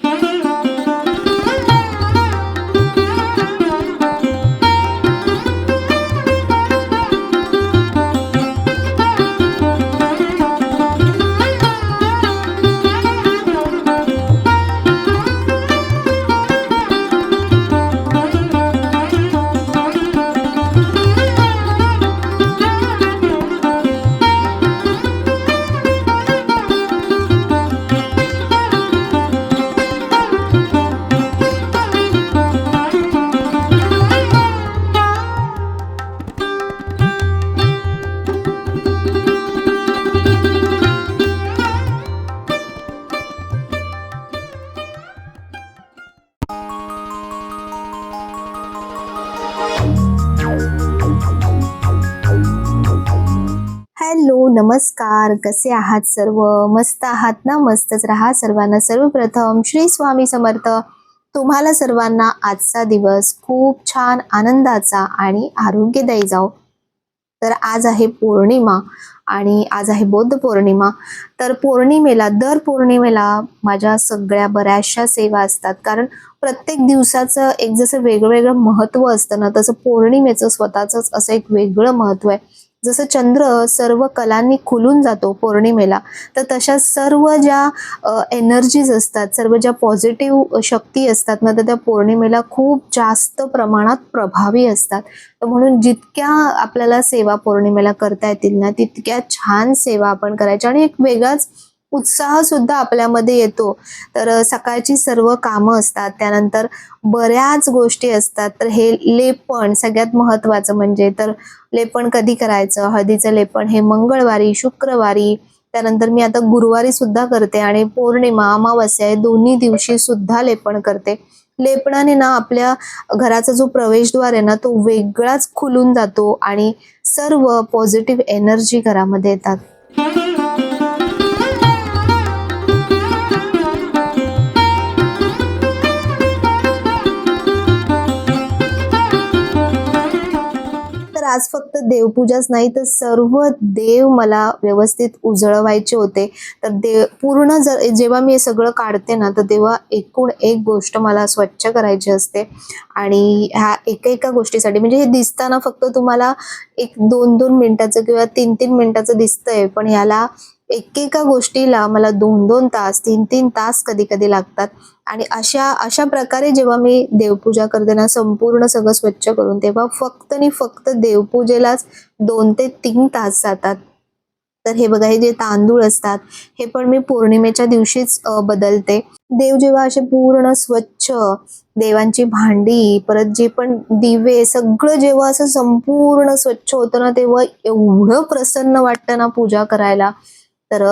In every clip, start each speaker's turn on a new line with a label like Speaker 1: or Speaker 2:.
Speaker 1: Thank you. नमस्कार कसे आहात सर्व? मस्त आहात ना? मस्तच राहा सर्वांना. सर्वप्रथम श्री स्वामी समर्थ. तुम्हाला सर्वांना आजचा दिवस खूप छान आनंदाचा आणि आरोग्यदायी जाओ तर आज आहे पौर्णिमा आणि आज आहे बौद्ध पौर्णिमा. तर पौर्णिमेला दर पौर्णिमेला माझ्या सगळ्या बऱ्याचशा सेवा असतात. कारण प्रत्येक दिवसाचं एक जसं वेगळं वेगळं महत्त्व असतं ना तसं पौर्णिमेचं स्वतःचंच असं एक वेगळं महत्त्व आहे. जसं चंद्र सर्व कलांनी खुलून जातो पौर्णिमेला तर तशा सर्व ज्या एनर्जीज असतात सर्व ज्या पॉझिटिव्ह शक्ती असतात ना तर त्या पौर्णिमेला खूप जास्त प्रमाणात प्रभावी असतात. तर म्हणून जितक्या आपल्याला सेवा पौर्णिमेला करता येतील ना तितक्या छान सेवा आपण करायच्या आणि एक वेगळाच उत्साह सुद्धा आपल्यामध्ये येतो. तर सकाळची सर्व कामं असतात. त्यानंतर बऱ्याच गोष्टी असतात. तर हे लेपण सगळ्यात महत्त्वाचं म्हणजे तर लेपण कधी करायचं? हळदीचं लेपण हे मंगळवारी शुक्रवारी त्यानंतर मी आता गुरुवारी सुद्धा करते आणि पौर्णिमा अमावस्या हे दोन्ही दिवशी सुद्धा लेपण करते. लेपणाने ना आपल्या घराचा जो प्रवेशद्वार आहे ना तो वेगळाच खुलून जातो आणि सर्व पॉझिटिव्ह एनर्जी घरामध्ये येतात. आज फक्त देवपूजाच नाही तर सर्व देव मला व्यवस्थित उजळवायचे होते. तर देव पूर्ण जर जेव्हा मी हे सगळं काढते ना तर तेव्हा एकूण एक गोष्ट मला स्वच्छ करायची असते. आणि ह्या एका एका गोष्टीसाठी म्हणजे हे दिसताना फक्त तुम्हाला एक दोन दोन मिनिटाचं किंवा तीन तीन मिनिटाचं दिसतंय पण ह्याला एकेका गोष्टीला मला दोन दोन तास तीन तीन तास कधी कधी लागतात. आणि अशा अशा प्रकारे जेव्हा मी देवपूजा करते ना संपूर्ण सगळं स्वच्छ करून तेव्हा फक्त आणि फक्त देवपूजेलाच दोन ते तीन तास जातात. तर हे बघा हे जे तांदूळ असतात हे पण मी पौर्णिमेच्या दिवशीच बदलते. देव जेव्हा असे पूर्ण स्वच्छ देवांची भांडी परत जे पण दिवे सगळं जेव्हा असं संपूर्ण स्वच्छ होतं ना तेव्हा एवढं प्रसन्न वाटतं ना पूजा करायला. तर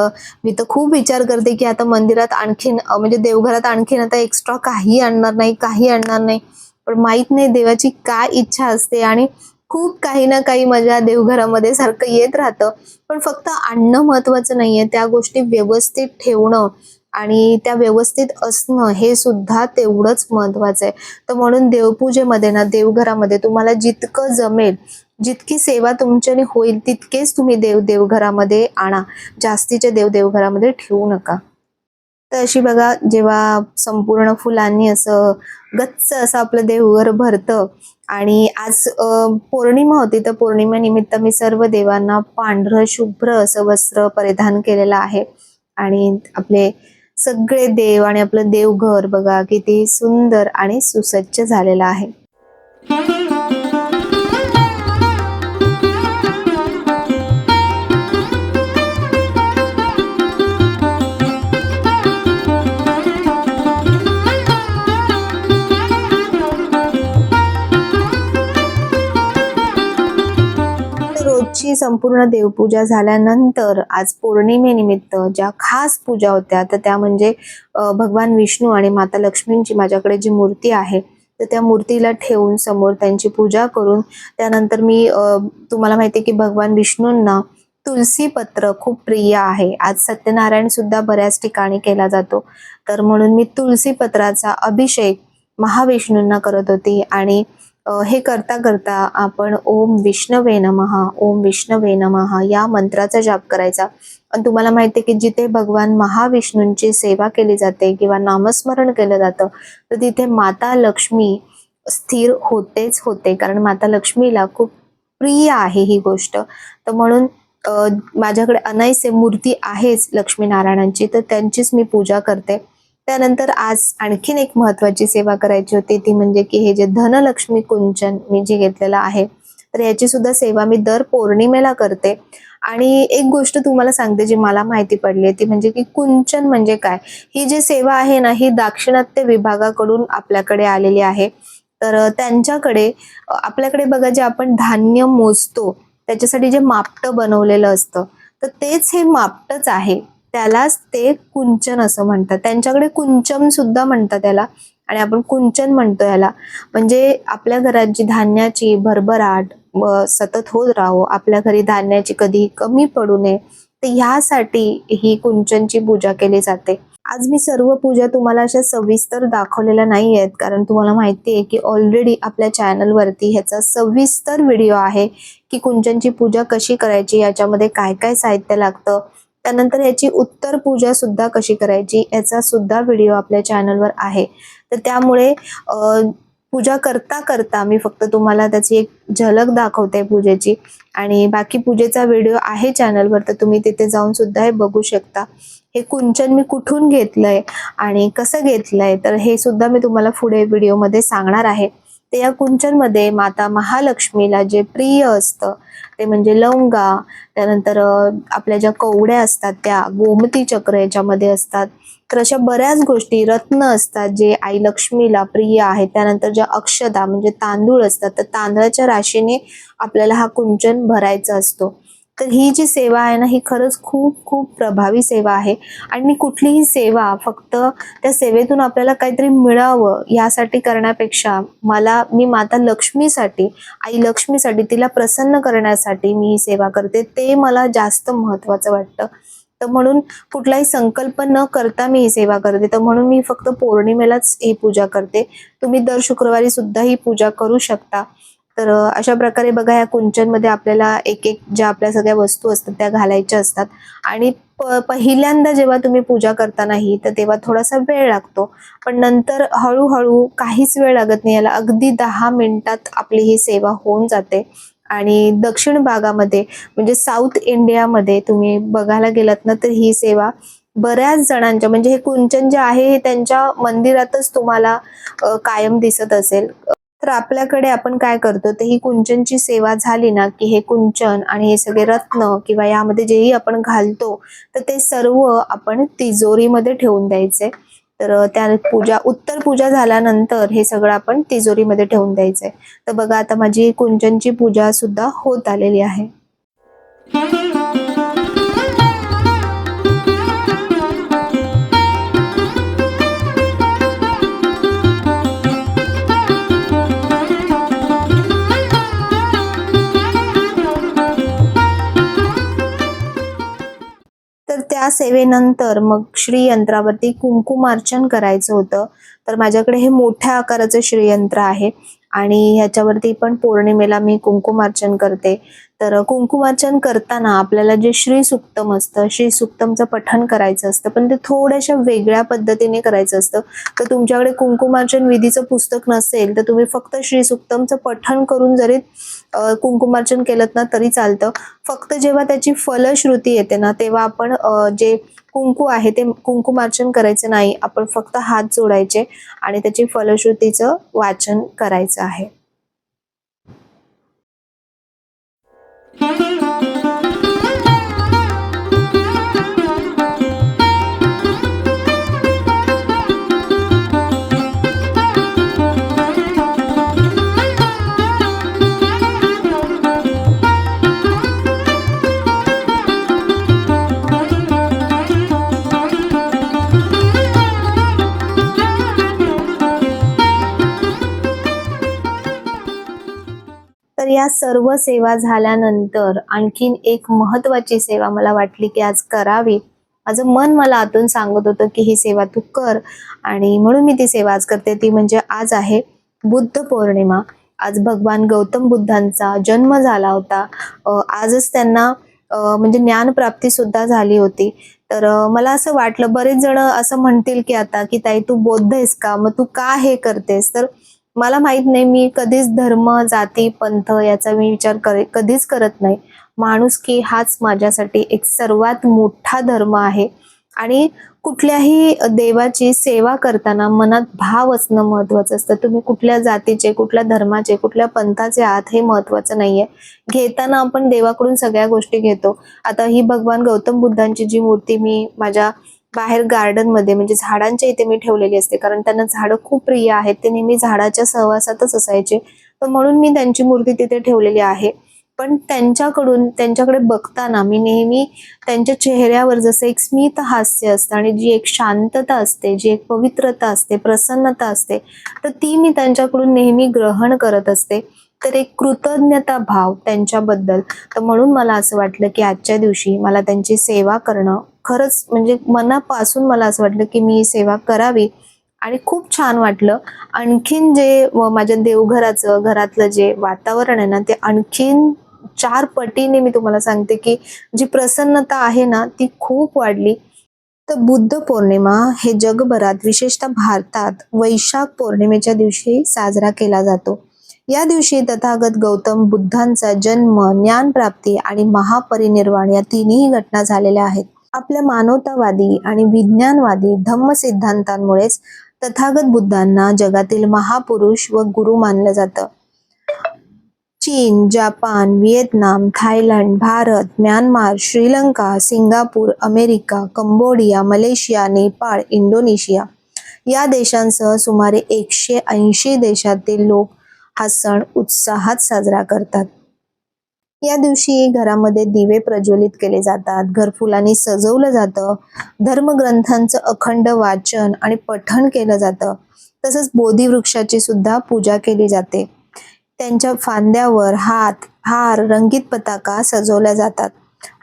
Speaker 1: मी तर खूप विचार करते की आता मंदिरात आणखीन म्हणजे देवघरात आणखीन आता एक्स्ट्रा काही आणणार नाही काही आणणार नाही. पण माहीत नाही देवाची काय इच्छा असते आणि खूप काही ना काही मजा देवघरामध्ये सारखं येत राहतं. पण फक्त आणणं महत्वाचं नाहीये. त्या गोष्टी व्यवस्थित ठेवणं आणि त्या व्यवस्थित असणं हे सुद्धा तेवढंच महत्वाचं आहे. तर म्हणून देवपूजेमध्ये ना देवघरामध्ये तुम्हाला जितकं जमेल जितकी सेवा तुमच्याने होईल तितकेच तुम्ही देव देवघरामध्ये आणा. जास्तीचे देव देवघरामध्ये ठेवू नका. तर अशी बघा जेव्हा संपूर्ण फुलांनी असं गच्च असं आपलं देवघर भरतं आणि आज पौर्णिमा होती तर पौर्णिमेनिमित्त मी सर्व देवांना पांढरं शुभ्र असं वस्त्र परिधान केलेलं आहे. आणि आपले सगळे देव आणि आपलं देवघर बघा किती सुंदर आणि सुसज्ज झालेलं आहे. संपूर्ण देवपूजा झाल्यानंतर आज पौर्णिमेनिमित्त ज्या खास पूजा होत्या तर त्या म्हणजे भगवान विष्णू आणि माता लक्ष्मींची माझ्याकडे जी मूर्ती आहे तर त्या मूर्तीला ठेवून समोर त्यांची पूजा करून त्यानंतर मी तुम्हाला माहिती आहे की भगवान विष्णूंना तुलसी पत्र खूप प्रिय आहे. आज सत्यनारायण सुद्धा बऱ्याच ठिकाणी केला जातो. तर म्हणून मी तुलसी पत्राचा अभिषेक महाविष्णूंना करत होती आणि हे करता करता आपण ओम विष्णवे नमहा ओम विष्णवे नमहा या मंत्राचा जाप करायचा. आणि तुम्हाला माहिती आहे की जिथे भगवान महाविष्णूंची सेवा केली जाते किंवा नामस्मरण केलं जातं तर तिथे माता लक्ष्मी स्थिर होतेच होते. कारण माता लक्ष्मीला खूप प्रिय आहे ही गोष्ट. तर म्हणून माझ्याकडे अनायसे मूर्ती आहेच लक्ष्मीनारायणांची तर त्यांचीच मी पूजा करते. त्यानंतर आज आणखीन एक महत्वाची सेवा करायची होती ती म्हणजे की हे जे धनलक्ष्मी कुंचन मी जे घेतलेलं आहे तर याची सुद्धा सेवा मी दर पौर्णिमेला करते. आणि एक गोष्ट तुम्हाला सांगते जी मला माहिती पडली ती म्हणजे की कुंचन म्हणजे काय? ही जी सेवा आहे ना ही दाक्षिणात्य विभागाकडून आपल्याकडे आलेली आहे. तर त्यांच्याकडे आपल्याकडे बघा जे आपण धान्य मोजतो त्याच्यासाठी जे मापटं बनवलेलं असतं तर तेच हे मापटच आहे. त्यालाच ते कुंचन असं म्हणतात. त्यांच्याकडे कुंचम सुद्धा म्हणतात त्याला आणि आपण कुंचन म्हणतो याला. म्हणजे आपल्या घरात जी धान्याची भरभराट व सतत होत राहो आपल्या घरी धान्याची कधी कमी पडू नये तर ह्यासाठी ही कुंचनची पूजा केली जाते. आज मी सर्व पूजा तुम्हाला अशा सविस्तर दाखवलेल्या नाही आहेत कारण तुम्हाला माहिती आहे की ऑलरेडी आपल्या चॅनलवरती ह्याचा सविस्तर व्हिडिओ आहे की कुंचनची पूजा कशी करायची याच्यामध्ये काय काय साहित्य लागतं त्यानंतर याची उत्तर पूजा सुद्धा कशी करायची याचा सुद्धा व्हिडिओ आपल्या चॅनलवर आहे. तर त्यामुळे पूजा करता करता मी फक्त तुम्हाला त्याची एक झलक दाखवते पूजेची. आणि बाकी पूजेचा व्हिडिओ आहे चॅनलवर तर तुम्ही तिथे जाऊन सुद्धा हे बघू शकता. हे कुंचन मी कुठून घेतलंय आणि कसं घेतलंय तर हे सुद्धा मी तुम्हाला पुढे व्हिडिओमध्ये सांगणार आहे. ते या कुंचनमध्ये माता महालक्ष्मीला जे प्रिय असतं ते म्हणजे लवंगा त्यानंतर आपल्या ज्या कवड्या असतात त्या गोमती चक्र याच्यामध्ये असतात. तर अशा बऱ्याच गोष्टी रत्न असतात जे आई लक्ष्मीला प्रिय आहेत. त्यानंतर ज्या अक्षता म्हणजे तांदूळ असतात तर तांदळाच्या राशीने आपल्याला हा कुंचन भरायचा असतो. तर ही जी सेवा आहे ना ही खरंच खूप खूप प्रभावी सेवा आहे. आणि कुठलीही सेवा फक्त त्या सेवेतून आपल्याला काहीतरी मिळावं यासाठी करण्यापेक्षा मला मी माता लक्ष्मीसाठी आई लक्ष्मीसाठी तिला प्रसन्न करण्यासाठी मी ही सेवा करते. ते मला जास्त महत्वाचं वाटतं. तर म्हणून कुठलाही संकल्प न करता मी ही सेवा करते. तर म्हणून मी फक्त पौर्णिमेलाच ही पूजा करते. तुम्ही दर शुक्रवारी सुद्धा ही पूजा करू शकता. तर अशा प्रकारे बघा या कुंचनमध्ये आपल्याला एक एक ज्या आपल्या सगळ्या वस्तू असतात त्या घालायच्या असतात. आणि प- पहिल्यांदा जेव्हा तुम्ही पूजा करता नाही तर तेव्हा थोडासा वेळ लागतो. पण नंतर हळूहळू काहीच वेळ लागत नाही. याला अगदी दहा मिनिटात आपली ही सेवा होऊन जाते. आणि दक्षिण भागामध्ये म्हणजे साऊथ इंडियामध्ये तुम्ही बघायला गेलात ना तर ही सेवा बऱ्याच जणांच्या म्हणजे हे कुंचन जे आहे हे त्यांच्या मंदिरातच तुम्हाला कायम दिसत असेल. तर आपल्याकडे आपण काय करतो तर ही कुंचनची सेवा झाली ना की हे कुंचन आणि हे सगळे रत्न किंवा यामध्ये जेही आपण घालतो तर ते सर्व आपण तिजोरीमध्ये ठेवून द्यायचे. तर त्या पूजा उत्तर पूजा झाल्यानंतर हे सगळं आपण तिजोरीमध्ये ठेवून द्यायचंय तर बघा आता माझी कुंचनची पूजा सुद्धा होत आलेली आहे. त्या सेवेनंतर मग श्रीयंत्रावरती कुंकुमार्चन करायचं होतं. तर माझ्याकडे हे मोठ्या आकाराचं श्रीयंत्र आहे. आणि ह्याच्यावरती पण पौर्णिमेला मी कुंकुमार्चन करते. तर कुंकुमार्चन करताना आपल्याला जे श्री सुक्तम असतं श्री सुक्तमचं पठण करायचं असतं पण ते थोड्याशा वेगळ्या पद्धतीने करायचं असतं. तर तुमच्याकडे कुंकुमार्चन विधीचं पुस्तक नसेल तर तुम्ही फक्त श्री सुक्तमचं पठण करून जरी कुंकुमार्चन केलं ना तरी चालतं. फक्त जेव्हा त्याची फलश्रुती येते ना तेव्हा आपण जे कुंकू आहे ते कुंकुमार्चन करायचं नाही. आपण फक्त हात जोडायचे आणि त्याची फलश्रुतीचं वाचन करायचं आहे. तर या सर्व सेवा झाल्यानंतर आणखीन एक महत्वाची सेवा मला वाटली की आज करावी. माझं मन मला आतून सांगत होतं की ही सेवा तू कर आणि म्हणून मी ती सेवा आज करते. ती म्हणजे आज आहे बुद्ध पौर्णिमा. आज भगवान गौतम बुद्धांचा जन्म झाला होता. आजच त्यांना म्हणजे ज्ञानप्राप्ती सुद्धा झाली होती. तर मला असं वाटलं बरेच जण असं म्हणतील की आता की ताई तू बौद्ध आहेस का? मग तू का हे करतेस? तर मला माहीत नाही मी कधीच धर्म जाती पंथ याचा मी विचार करे कधीच करत नाही. माणूस की हाच माझ्यासाठी एक सर्वात मोठा धर्म आहे. आणि कुठल्याही देवाची सेवा करताना मनात भाव असणं महत्वाचं असतं. तुम्ही कुठल्या जातीचे कुठल्या धर्माचे कुठल्या पंथाचे आहात हे महत्वाचं नाहीये. घेताना आपण देवाकडून सगळ्या गोष्टी घेतो. आता ही भगवान गौतम बुद्धांची जी मूर्ती मी माझ्या बाहेर गार्डनमध्ये म्हणजे झाडांच्या इथे मी ठेवलेली असते. कारण त्यांना झाडं खूप प्रिय आहेत. ते नेहमी झाडाच्या सहवासातच असायचे. तर म्हणून मी त्यांची मूर्ती तिथे ठेवलेली आहे. पण त्यांच्याकडून त्यांच्याकडे बघताना मी नेहमी त्यांच्या चेहऱ्यावर जसं एक स्मित हास्य असतं आणि जी एक शांतता असते जी एक पवित्रता असते प्रसन्नता असते तर ती मी त्यांच्याकडून नेहमी ग्रहण करत असते. तर एक कृतज्ञता भाव त्यांच्याबद्दल. तर म्हणून मला असं वाटलं की आजच्या दिवशी मला त्यांची सेवा करणं खरंच म्हणजे मनापासून मला असं वाटलं की मी सेवा करावी. आणि खूप छान वाटलं. आणखीन जे माझ्या देवघराचं घरातलं जे वातावरण आहे ना ते आणखीन चार पटीने मी तुम्हाला सांगते की जी प्रसन्नता आहे ना ती खूप वाढली. तर बुद्ध पौर्णिमा हे जगभरात विशेषतः भारतात वैशाख पौर्णिमेच्या दिवशी साजरा केला जातो. या दिवशी तथागत गौतम बुद्धांचा जन्म ज्ञानप्राप्ती आणि महापरिनिर्वाण या तिन्ही घटना झालेल्या आहेत. आपल्या मानवतावादी आणि विज्ञानवादी धम्म सिद्धांतांमुळेच तथागत बुद्धांना जगातील महापुरुष व गुरु मानलं जातं. चीन Japan Vietnam Thailand Bharat Myanmar Sri Lanka Singapore America Cambodia Malaysia Nepal Indonesia या देशांसह सुमारे एकशे ऐंशी देशातील लोक हा सण उत्साहात साजरा करतात. या दिवशी घरामध्ये दिवे प्रज्वलित केले जातात. घर फुलांनी सजवलं जातं. धर्मग्रंथांचं अखंड वाचन आणि पठण केलं जातं. तसंच बोधी वृक्षाची सुद्धा पूजा केली जाते. त्यांच्या फांद्यावर हात हार रंगीत पताका सजवल्या जातात.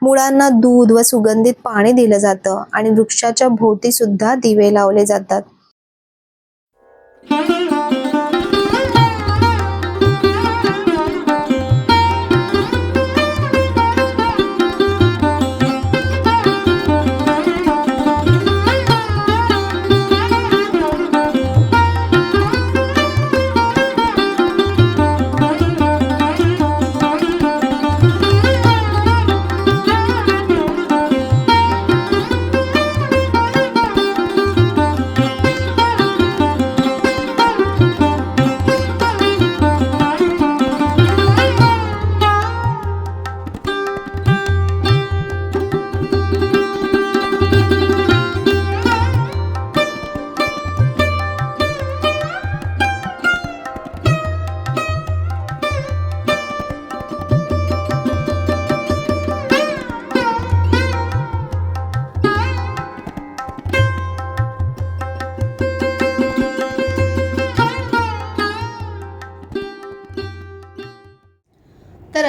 Speaker 1: मुळांना दूध व सुगंधित पाणी दिलं जातं आणि वृक्षाच्या भोवती सुद्धा दिवे लावले जातात.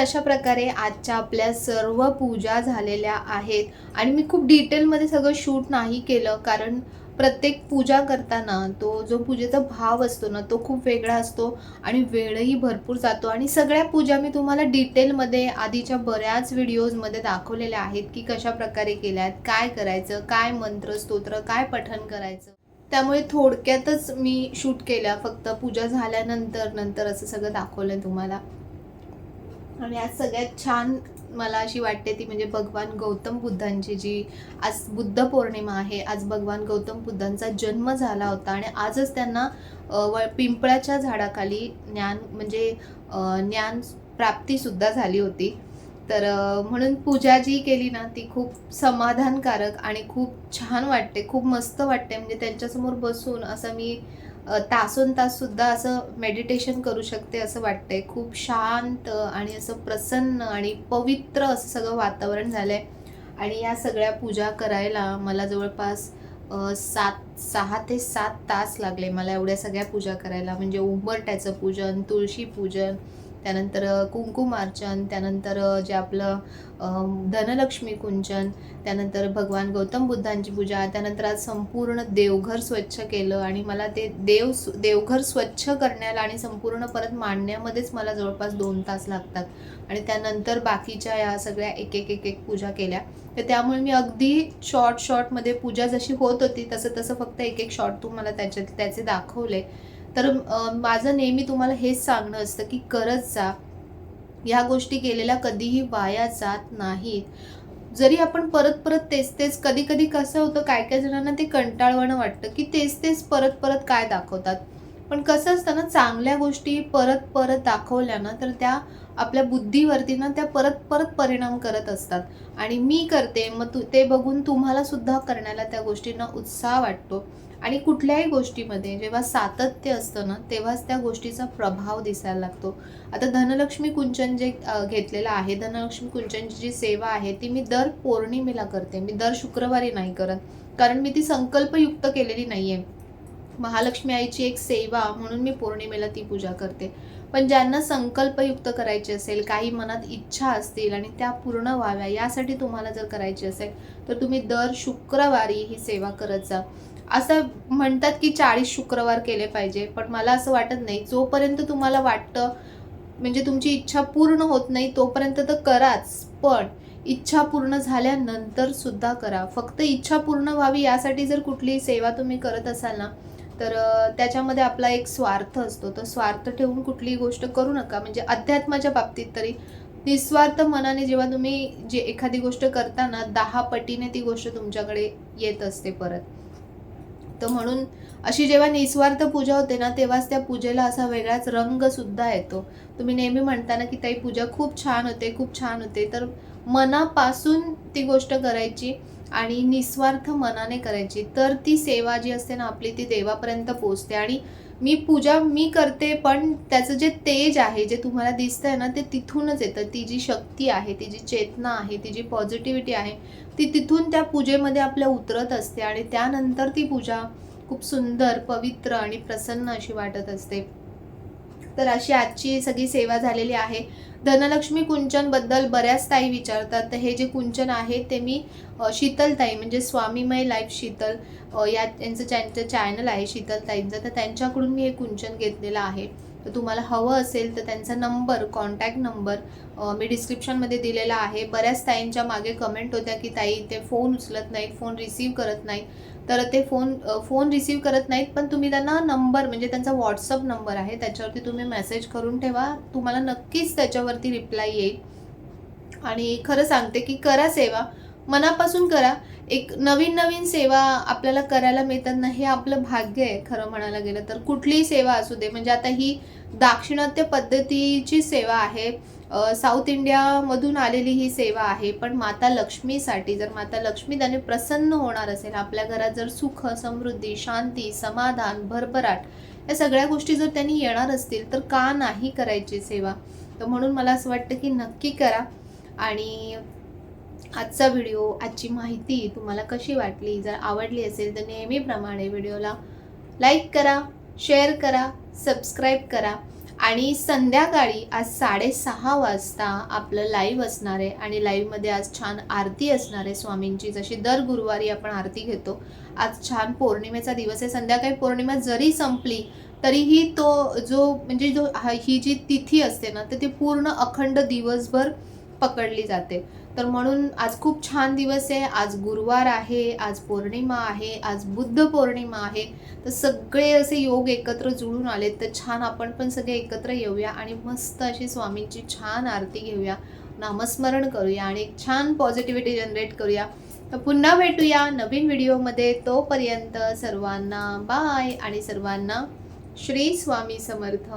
Speaker 1: अशा प्रकारे आजच्या आपल्या सर्व पूजा झालेल्या आहेत. आणि मी खूप डिटेलमध्ये सगळं शूट नाही केलं कारण प्रत्येक पूजा करताना तो जो पूजेचा भाव असतो ना तो खूप वेगळा असतो आणि वेळही भरपूर जातो. आणि सगळ्या पूजा मी तुम्हाला डिटेलमध्ये आधीच्या बऱ्याच व्हिडिओजमध्ये दाखवलेल्या आहेत की कशा प्रकारे केल्यात काय करायचं काय मंत्र स्तोत्र काय पठण करायचं. त्यामुळे थोडक्यातच मी शूट केल्या फक्त पूजा झाल्यानंतर नंतर असं सगळं दाखवलं तुम्हाला. आणि आज सगळ्यात छान मला अशी वाटते ती म्हणजे भगवान गौतम बुद्धांची जी आज बुद्ध पौर्णिमा आहे आज भगवान गौतम बुद्धांचा जन्म झाला होता आणि आजच त्यांना व- पिंपळाच्या झाडाखाली ज्ञान म्हणजे ज्ञान प्राप्तीसुद्धा झाली होती. तर म्हणून पूजा जी केली ना ती खूप समाधानकारक आणि खूप छान वाटते खूप मस्त वाटते. म्हणजे त्यांच्यासमोर बसून असं मी तासोन तास सुद्धा असं मेडिटेशन करू शकते असं वाटतंय. खूप शांत आणि असं प्रसन्न आणि पवित्र असं सगळं वातावरण झालं आहे आणि या सगळ्या पूजा करायला मला जवळपास सात सहा ते सात तास लागले मला एवढ्या सगळ्या पूजा करायला. म्हणजे उंबरट्याचं पूजन तुळशी पूजन त्यानंतर कुंकुमार्चन त्यानंतर जे आपलं धनलक्ष्मी कुंचन त्यानंतर भगवान गौतम बुद्धांची पूजा त्यानंतर आज संपूर्ण देवघर स्वच्छ केलं आणि मला ते देव देवघर स्वच्छ करण्याला आणि संपूर्ण परत मांडण्यामध्येच मला जवळपास दोन तास लागतात. आणि त्यानंतर बाकीच्या या सगळ्या एक एक एक एक पूजा केल्या. तर त्यामुळे मी अगदी शॉर्ट शॉर्टमध्ये पूजा जशी होत होती तसं तसं फक्त एक एक शॉर्ट तुम्हाला त्याच्यात त्याचे दाखवले. तर माझं नेहमी तुम्हाला हेच सांगणं असतं की करत जा. ह्या गोष्टी केलेल्या कधीही वाया जात नाहीत. जरी आपण परत परत तेच तेच कधी कधी कसं होतं काय काय जणांना ते कंटाळवाणं वाटतं की तेच तेच परत परत काय दाखवतात. पण कसं असतं ना चांगल्या गोष्टी परत परत दाखवल्या ना तर त्या आपल्या बुद्धीवरती ना त्या परत परत परिणाम करत असतात. आणि मी करते मग तू ते बघून तुम्हाला सुद्धा करण्याला त्या गोष्टींना उत्साह वाटतो. आणि कुठल्याही गोष्टीमध्ये जेव्हा सातत्य असतं ना तेव्हाच त्या गोष्टीचा प्रभाव दिसायला लागतो. आता धनलक्ष्मी कुंचन जे घेतलेलं आहे धनलक्ष्मी कुंचनची जी सेवा आहे ती मी दर पौर्णिमेला करते. मी दर शुक्रवारी नाही करत. कारण मी ती संकल्पयुक्त केलेली नाही आहे महालक्ष्मी आईची एक सेवा म्हणून मी पौर्णिमेला ती पूजा करते. पण ज्यांना संकल्पयुक्त करायची असेल काही मनात इच्छा असतील आणि त्या पूर्ण व्हाव्या यासाठी तुम्हाला जर करायची असेल तर तुम्ही दर शुक्रवारी ही सेवा करत जा. असं म्हणतात की चाळीस शुक्रवार केले पाहिजे पण मला असं वाटत नाही. जोपर्यंत तुम्हाला वाटतं म्हणजे तुमची इच्छा पूर्ण होत नाही तोपर्यंत तर कराच पण इच्छा पूर्ण झाल्यानंतर सुद्धा करा. फक्त इच्छा पूर्ण व्हावी यासाठी जर कुठली सेवा तुम्ही करत असाल ना तर त्याच्यामध्ये आपला एक स्वार्थ असतो. तर स्वार्थ ठेवून कुठलीही गोष्ट करू नका. म्हणजे अध्यात्माच्या बाबतीत तरी. निस्वार्थ मनाने जेव्हा तुम्ही जे एखादी गोष्ट करताना दहा पटीने ती गोष्ट तुमच्याकडे येत असते परत. तर म्हणून अशी जेव्हा निस्वार्थ पूजा होते ना तेव्हाच त्या पूजेला असा वेगळाच रंग सुद्धा येतो. तुम्ही नेहमी म्हणता ना की ताई पूजा खूप छान होते खूप छान होते. तर मनापासून ती गोष्ट करायची आणि निस्वार्थ मनाने करायची. तर ती सेवा जी असते ना आपली ती देवापर्यंत पोचते आणि मी पूजा मी करते पण त्याचं जे तेज आहे जे तुम्हाला दिसतंय ना ते तिथूनच येतं. ती जी शक्ती आहे ती जी चेतना आहे ती जी पॉझिटिव्हिटी आहे ती तिथून त्या पूजेमध्ये आपल्या उतरत असते आणि त्यानंतर ती पूजा खूप सुंदर पवित्र आणि प्रसन्न अशी वाटत असते. तर अशी आजची सगळी सेवा झालेली आहे. धनलक्ष्मी कुंचनबद्दल बऱ्याच ताई विचारतात. तर हे जे कुंचन आहे ते मी शीतलताई म्हणजे स्वामीमय लाईफ शीतल या त्यांचं त्यांचं चॅनल आहे शीतलताईंचं तर त्यांच्याकडून मी हे कुंचन घेतलेलं आहे. तर तुम्हाला हवं असेल तर त्यांचा नंबर कॉन्टॅक्ट नंबर मी डिस्क्रिप्शनमध्ये दिलेला आहे. बऱ्याच ताईंच्या मागे कमेंट होत्या की ताई ते फोन उचलत नाहीत फोन रिसीव करत नाहीत. तर ते फोन फोन रिसीव करत नाहीत पण तुम्ही त्यांना नंबर म्हणजे त्यांचा व्हॉट्सअप नंबर आहे त्याच्यावरती तुम्ही मेसेज करून ठेवा. तुम्हाला नक्कीच त्याच्यावरती रिप्लाय येईल. आणि खरं सांगते की करा सेवा. मनापासून करा. एक नवीन नवीन सेवा आपल्याला करायला मिळतात ना हे आपलं भाग्य आहे खरं म्हणायला गेलं तर. कुठलीही सेवा असू दे म्हणजे आता ही दाक्षिणात्य पद्धतीची सेवा आहे. साऊथ इंडियामधून आलेली ही सेवा आहे पण माता लक्ष्मीसाठी जर माता लक्ष्मी त्याने प्रसन्न होणार असेल आपल्या घरात जर सुख समृद्धी शांती समाधान भरभराट या सगळ्या गोष्टी जर त्यांनी येणार असतील तर का नाही करायची सेवा? तर म्हणून मला असं वाटतं की नक्की करा. आणि आजचा व्हिडिओ आजची माहिती तुम्हाला कशी वाटली? जर आवडली असेल तर नेहमीप्रमाणे व्हिडिओला लाईक करा शेअर करा सबस्क्राईब करा आणि संध्याकाळी आज साडेसहा वाजता आपलं लाईव्ह असणार आहे आणि लाईव्हमध्ये आज छान आरती असणार आहे स्वामींची. जशी दर गुरुवारी आपण आरती घेतो आज छान पौर्णिमेचा दिवस आहे. संध्याकाळी पौर्णिमा जरी संपली तरीही तो जो म्हणजे जो हा- ही जी तिथी असते ना तर ती पूर्ण अखंड दिवसभर पकडली जाते. तर म्हणून आज खूप छान दिवस आहे. आज गुरुवार आहे आज पौर्णिमा आहे आज बुद्ध पौर्णिमा आहे. तर सगळे असे योग एकत्र जुळून आले तर छान आपण पण सगळे एकत्र येऊया आणि मस्त अशी स्वामींची छान आरती घेऊया. नामस्मरण करूया आणि एक छान पॉझिटिव्हिटी जनरेट करूया. तर पुन्हा भेटूया नवीन व्हिडिओमध्ये. तोपर्यंत सर्वांना बाय आणि सर्वांना श्री स्वामी समर्थ.